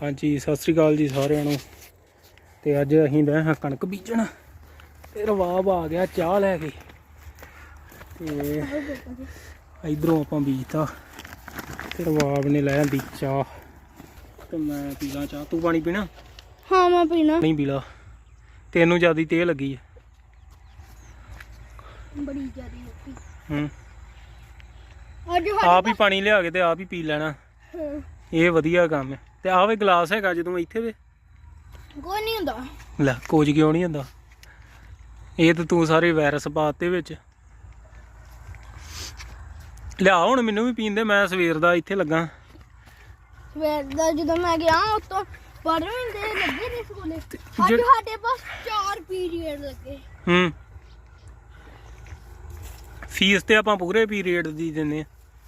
ਹਾਂਜੀ ਸਤਿ ਸ੍ਰੀ ਅਕਾਲ ਜੀ ਸਾਰਿਆਂ ਨੂੰ। ਤੇ ਅੱਜ ਅਸੀਂ ਗਏ ਹਾਂ ਕਣਕ ਬੀਜਣ। ਤੇ ਰਵਾਬ ਆ ਗਿਆ ਚਾਹ ਲੈ ਕੇ। ਤੇ ਇਧਰੋਂ ਆਪਾਂ ਬੀਜਤਾ। ਤੇ ਰਵਾਬ ਨੇ ਲੈ ਆਂਦੀ ਚਾਹ। ਤੇ ਮੈਂ ਪੀਣਾ ਚਾਹ। ਤੂੰ ਪਾਣੀ ਪੀਣਾ? ਹਾਂ ਮੈਂ ਪੀਣਾ। ਨਹੀਂ ਪੀਲਾ ਤੈਨੂੰ ਜਿਆਦੀ ਤੇਲ ਲੱਗੀ ਹੈ ਬੜੀ ਜ਼ਿਆਦੀ ਹੋਈ ਹੂੰ। ਅੱਜ ਆਪ ਹੀ ਪਾਣੀ ਲਿਆ ਕੇ ਤੇ ਆਪ ਹੀ ਪੀ ਲੈਣਾ। ਇਹ ਵਧੀਆ ਕੰਮ ਹੈ। ਤੇ ਆਹ ਵੇ ਗਲਾਸ ਹੈਗਾ ਜਦੋਂ ਇੱਥੇ ਵੇ। ਕੋਈ ਨਹੀਂ ਹੁੰਦਾ। ਲੈ ਕੋਚ ਕਿਉਂ ਨਹੀਂ ਹੁੰਦਾ? ਇਹ ਤਾਂ ਤੂੰ ਸਾਰੇ ਵਾਇਰਸ ਪਾਤੇ ਵਿੱਚ। ਲਿਆ ਹੁਣ ਮੈਨੂੰ ਵੀ ਪੀਣ ਦੇ ਮੈਂ ਸਵੇਰ ਦਾ ਇੱਥੇ ਲੱਗਾ। ਸਵੇਰ ਦਾ ਜਦੋਂ ਮੈਂ ਗਿਆ ਉਤੋਂ ਪੜ੍ਹਨ ਦੇ ਲੱਗੇ ਨੇ ਸਕੂਲੇ। ਅੱਜ ਜੇ- ਸਾਡੇ ਪਾਸ 4 ਪੀਰੀਅਡ ਲੱਗੇ। ਹੂੰ। ਫੀਸ ਤੇ ਆਪਾਂ ਪੂਰੇ ਪੀਰੀਅਡ ਦੀ ਦਿੰਨੇ ਆ।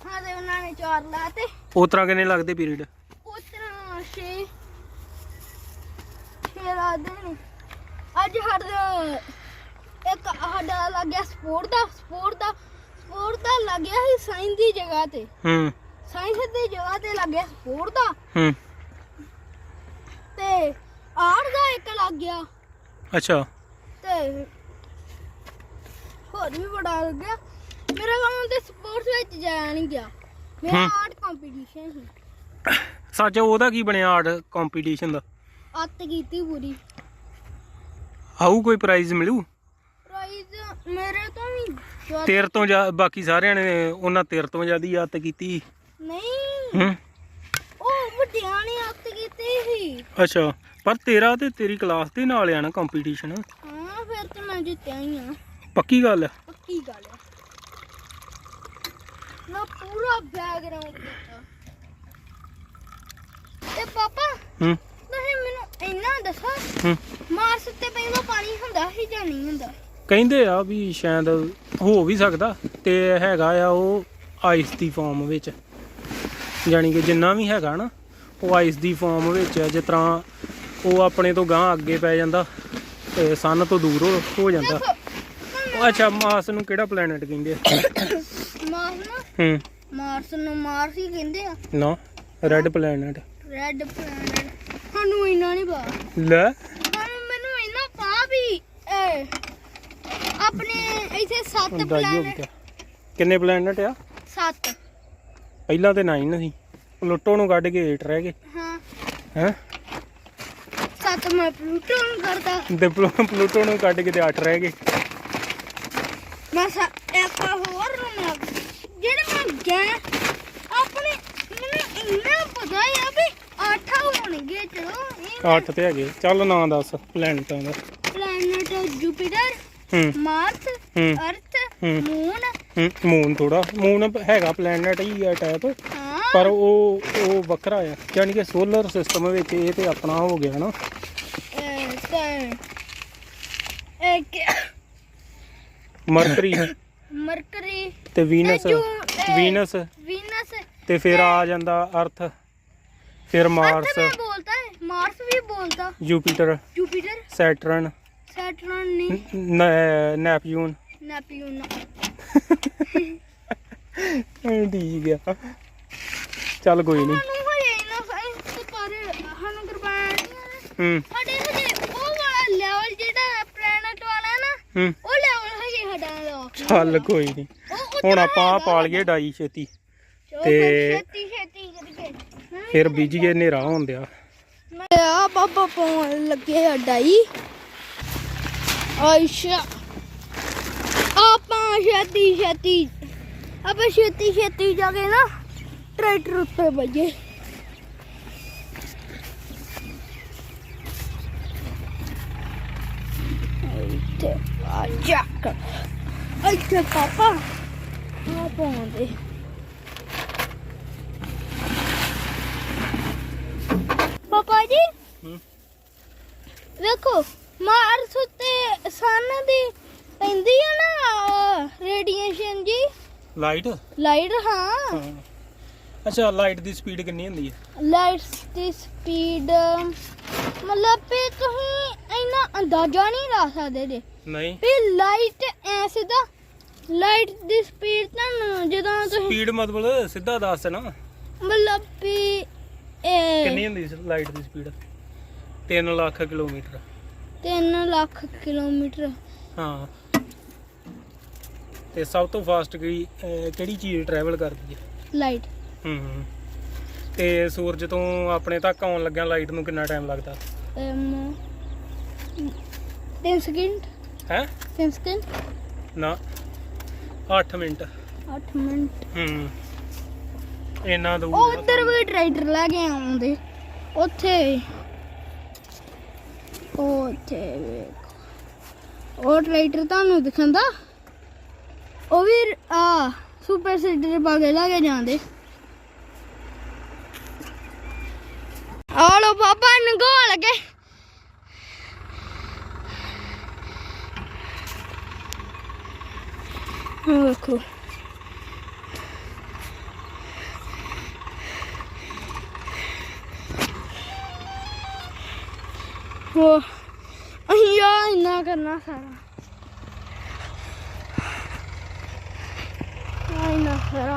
ਹਾਂ ਤੇ ਉਹਨਾਂ ਨੇ 4 ਲਾਤੇ। ਉਸ ਤਰ੍ਹਾਂ ਕਿੰਨੇ ਲੱਗਦੇ ਪੀਰੀਅਡ 6 ਲਾਦੇ ਨੇ। ਅੱਜ ਸਾਡਾ ਇੱਕ ਸਾਡਾ ਲੱਗ ਗਿਆ ਸਪੋਰਟ ਦਾ ਸਪੋਰਟ ਦਾ ਸਪੋਰਟ ਦਾ ਲੱਗ ਗਿਆ ਸੀ ਸਾਇੰਸ ਦੀ ਜਗ੍ਹਾ ਤੇ। ਹੂੰ। ਸਾਇੰਸ ਦੀ ਜਗ੍ਹਾ ਤੇ ਲੱਗ ਗਿਆ ਸਪੋਰਟ ਦਾ। ਹੂੰ। ਤੇ ਆਰਟ ਦਾ ਇੱਕ ਲੱਗ ਗਿਆ। ਅੱਛਾ। ਤੇ ਹੋਰ ਵੀ ਬੜਾ ਲੱਗ ਗਿਆ। ਮੇਰਾ ਕੰਮ ਤੇ ਸਪੋਰਟਸ ਵਿੱਚ ਜਾਇਆ ਨਹੀਂ ਗਿਆ। ਮੇਰਾ। ਆਰਟ ਕੰਪੀਟੀਸ਼ਨ ਸੀ। ਸੱਚ ਉਹਦਾ ਕੀ ਬਣਿਆ ਆਰਟ ਕੰਪੀਟੀਸ਼ਨ ਦਾ? ਅੱਤ ਕੀਤੀ ਪੂਰੀ। ਆਊ ਕੋਈ ਪ੍ਰਾਈਜ਼ ਮਿਲੂ? ਪ੍ਰਾਈਜ਼ ਮੇਰੇ ਤੋਂ ਵੀ ਤੇਰੇ ਤੋਂ ਜਾ ਬਾਕੀ ਸਾਰਿਆਂ ਨੇ ਉਹਨਾਂ ਤੇਰੇ ਤੋਂ ਜ਼ਿਆਦੀ ਆਦਤ ਕੀਤੀ। ਨਹੀਂ। ਹੂੰ। ਉਹ ਵੱਡਿਆਂ ਨੇ ਅੱਤ ਕੀਤੀ ਸੀ। ਅੱਛਾ ਪਰ ਤੇਰਾ ਤੇ ਤੇਰੀ ਕਲਾਸ ਦੇ ਨਾਲ ਆ ਨਾ ਕੰਪੀਟੀਸ਼ਨ ਹਾਂ ਫਿਰ ਤੇ ਮੈਂ ਜਿੱਤਿਆ ਹੀ ਆ। ਪੱਕੀ ਗੱਲ ਹੈ ਪੱਕੀ ਗੱਲ ਪੂਰਾ ਬੈਕਗ੍ਰਾਉਂਡ ਦਿੱਤਾ ਤੇ ਪਾਪਾ? ਹੂੰ। ਤੁਸੀਂ ਮੈਨੂੰ ਇੰਨਾ ਦੱਸੋ? ਹੂੰ। ਮਾਰਸ ਉੱਤੇ ਪਹਿਲਾਂ ਪਾਣੀ ਹੁੰਦਾ ਸੀ ਜਾਂ ਨਹੀਂ ਹੁੰਦਾ? ਕਹਿੰਦੇ ਆ ਵੀ ਸ਼ਾਇਦ ਹੋ ਵੀ ਸਕਦਾ ਤੇ ਹੈਗਾ ਆ ਉਹ ਆਈਸ ਦੀ ਫਾਰਮ ਵਿੱਚ। ਯਾਨੀ ਕਿ ਜਿੰਨਾ ਵੀ ਹੈਗਾ ਨਾ ਉਹ ਆਈਸ ਦੀ ਫਾਰਮ ਵਿੱਚ ਆ ਜਿਸ ਤਰ੍ਹਾਂ ਉਹ ਆਪਣੇ ਤੋਂ ਗਾਂ ਅੱਗੇ ਪੈ ਜਾਂਦਾ ਤੇ ਸਨ ਤੋਂ ਦੂਰ ਹੋ- ਹੋ ਜਾਂਦਾ। ਉਹ ਅੱਛਾ ਮਾਸ ਨੂੰ ਕਿਹੜਾ ਪਲੈਨਟ ਕਹਿੰਦੇ ਆ? ਮਾਰਸ ਨਾ? ਹੂੰ। ਮਾਰਸ ਨੂੰ ਮਾਰਸ ਹੀ ਕਹਿੰਦੇ ਆ। ਨਾ ਰੈੱਡ ਪਲੈਨਟ ਰੈੱਡ ਪਲੈਨਟ ਸਾਨੂੰ ਇੰਨਾ ਨਹੀਂ ਪਤਾ। ਲੈ। ਸਾਨੂੰ ਮੈਨੂੰ ਇੰਨਾ ਪਾ ਵੀ ਇਹ ਆਪਣੇ ਇੱਥੇ ਸੱਤ ਹੁੰਦਾ ਹੀ ਹੋ ਪਲੈਨਟ ਗਿਆ। ਕਿੰਨੇ ਪਲੈਨਟ ਆ? ਸੱਤ। ਪਹਿਲਾਂ ਤੇ 9 ਸੀ। ਪਲੂਟੋ ਨੂੰ ਕੱਢ ਕੇ 8 ਰਹਿ ਗਏ। ਹਾਂ। ਹੈ? ਸੱਤ ਮੈਂ ਪਲੂਟੋ ਨੂੰ ਕਰਦਾ ਤੇ ਪਲੂ- ਪਲੂਟੋ ਨੂੰ ਕੱਢ ਕੇ ਤੇ 8 ਰਹਿ ਗਏ। ਮੈਂ ਸਾ ਇੱਕ ਹੋਰ ਨੂੰ ਮੈਂ ਜਿਹੜੇ ਮੈਂ ਗਿਆ ਆਪਣੇ ਮੈਨੂੰ ਇੰਨਾ ਪਤਾ ਆ ਵੀ ਅੱਠ ਹੋਣਗੇ ਚਲੋ ਇਹ 8 ਤੇ ਹੈਗੇ। ਚੱਲ ਨਾਂ ਦੱਸ ਪਲੈਨਟਾਂ ਦਾ। ਪਲੈਨਟ ਜੁਪੀਟਰ ਹੂੰ। ਮਾਰਸ ਹੂੰ। ਅਰਥ ਹੂੰ। ਮੂਨ ਹੂੰ ਮੂਨ ਥੋੜਾ ਮੂਨ ਹੈਗਾ ਪਲੈਨਟ ਹੀ ਆ ਟਾਈਪ ਹਾਂ। ਪਰ ਉਹ ਉਹ ਵੱਖਰਾ ਆ। ਯਾਨੀ ਕਿ ਸੋਲਰ ਸਿਸਟਮ ਵਿੱਚ ਇਹ ਤੇ ਆਪਣਾ ਹੋ ਗਿਆ ਨਾ। ਤੇ ਮਰਕਰੀ ਮਰਕਰੀ ਤੇ ਵੀਨਸ ਇਹ ਜੋ, ਇਹ- ਵੀਨਸ ਵੀਨਸ ਤੇ ਫਿਰ ਆ ਜਾਂਦਾ ਅਰਥ ਫਿਰ ਮਾਰਸ ਮੈਂ ਮਾਰਸ ਵੀ ਬੋਲਦਾ। ਜੁਪੀਟਰ। ਜੁਪੀਟਰ? ਸੈਟਰਨ। ਸੈਟਰਨ ਨਹੀਂ। Neptune Neptune. ਠੀਕ ਆ। ਚੱਲ ਕੋਈ ਨਹੀਂ। ਸਾਨੂੰ ਹਜੇ ਨਾ ਸਾਇੰਸ ਪਰ ਸਾਨੂੰ ਕਰਵਾਇਆ ਹੂੰ। ਸਾਡੇ ਹਜੇ ਉਹ ਵਾਲਾ ਲੈਵਲ ਜਿਹੜਾ ਪਲੈਨਟ ਵਾਲਾ ਨਾ ਉਹ ਲੈਵਲ ਹਜੇ ਸਾਡਾ ਦਾ ਚੱਲ ਕੋਈ ਨਹੀਂ। ਹੁਣ ਆਪਾਂ ਪਾ ਲਈਏ ਡਾਈ ਛੇਤੀ। ਤੇ ਛੇਤੀ ਛੇਤੀ ਕਰਕੇ ਫਿਰ ਬੀਜੀਏ ਹਨੇਰਾ ਹੋਣ ਦਿਆ। ਮੈਂ ਆ ਪਾਪਾ ਪਾਉਣ ਲੱਗੇ ਆ ਡਾਈ। ਆਇਸ਼ਾ ਆਪਾਂ ਛੇਤੀ ਛੇਤੀ, ਆਪਾਂ ਛੇਤੀ ਛੇਤੀ ਜਾ ਕੇ ਨਾ ਟਰੈਕਟਰ ਉੱਤੇ ਬਈਏ ਇੱਥੇ ਆ ਜਾ। ਇੱਥੇ ਪਾਪਾ, ਆ ਪਾਉਂਦੇ ਪਾਪਾ ਜੀ ਹੂੰ। ਵੇਖੋ ਮਾਰਸ ਉੱਤੇ ਸਨ ਦੀ ਪੈਂਦੀ ਆ ਨਾ ਰੇਡੀਏਸ਼ਨ ਜੀ ਲਾਈਟ? ਲਾਈਟ ਹਾਂ। ਹਾਂ। ਅੱਛਾ ਲਾਈਟ ਦੀ ਸਪੀਡ ਕਿੰਨੀ ਹੁੰਦੀ ਹੈ? ਲਾਈਟਸ ਦੀ ਸਪੀਡ ਮਤਲਬ ਵੀ ਤੁਸੀਂ ਇੰਨਾ ਅੰਦਾਜ਼ਾ ਨਹੀਂ ਲਾ ਸਕਦੇ ਜੇ। ਨਹੀਂ। ਵੀ ਲਾਈਟ ਐ ਸਿੱਧਾ ਲਾਈਟ ਦੀ ਸਪੀਡ ਤੁਹਾਨੂੰ ਜਦੋਂ ਤੁਸੀਂ ਸਪੀਡ ਮਤਲਬ ਸਿੱਧਾ ਦੱਸ ਨਾ ਮਤਲਬ ਵੀ ਇਹ ਕਿੰਨੀ ਹੁੰਦੀ ਸੀ ਲਾਈਟ ਦੀ speed? 3 lakh kilometre. 3 lakh kilometre. ਹਾਂ। ਤੇ ਸਭ ਤੋਂ ਫਾਸਟ ਕਿਹੜੀ ਅਹ ਕਿਹੜੀ ਚੀਜ਼ ਟਰੈਵਲ ਕਰਦੀ ਹੈ? ਲਾਈਟ ਹੂੰ ਹੂੰ। ਤੇ ਸੂਰਜ ਤੋਂ ਆਪਣੇ ਤੱਕ ਆਉਣ ਲੱਗਿਆ ਲਾਈਟ ਨੂੰ ਕਿੰਨਾ ਟਾਈਮ ਲੱਗਦਾ? ਅਮ 10 ਸਕਿੰਟ ਹੈ? 10 ਸਕਿੰਟ ਨਾ 8 ਮਿੰਟ। 8 ਮਿੰਟ। ਹੂੰ। ਇੰਨਾ ਦੂਰ ਉਹ ਉੱਧਰ ਵੀ ਟਰੈਕਟਰ ਲੈ ਕੇ ਆਉਂਦੇ। ਉੱਥੇ। ਉਹ ਉੱਥੇ ਵੇਖ। ਉਹ ਟਰੈਕਟਰ ਤੁਹਾਨੂੰ ਦਿਖਾਂਦਾ ਉਹ ਵੀ ਆ ਸੁਪਰ ਸੀਡਰ ਪਾ ਕੇ ਲੈ ਕੇ ਜਾਂਦੇ ਆ ਲੋ ਪਾਪਾ ਨਗੋ ਲਗੇ ਉਹ ਵੇਖੋ ਉਹ ਅਸੀਂ ਆ ਇੰਨਾ ਕਰਨਾ ਸਾਰਾ ਆ ਇੰਨਾ ਸਾਰਾ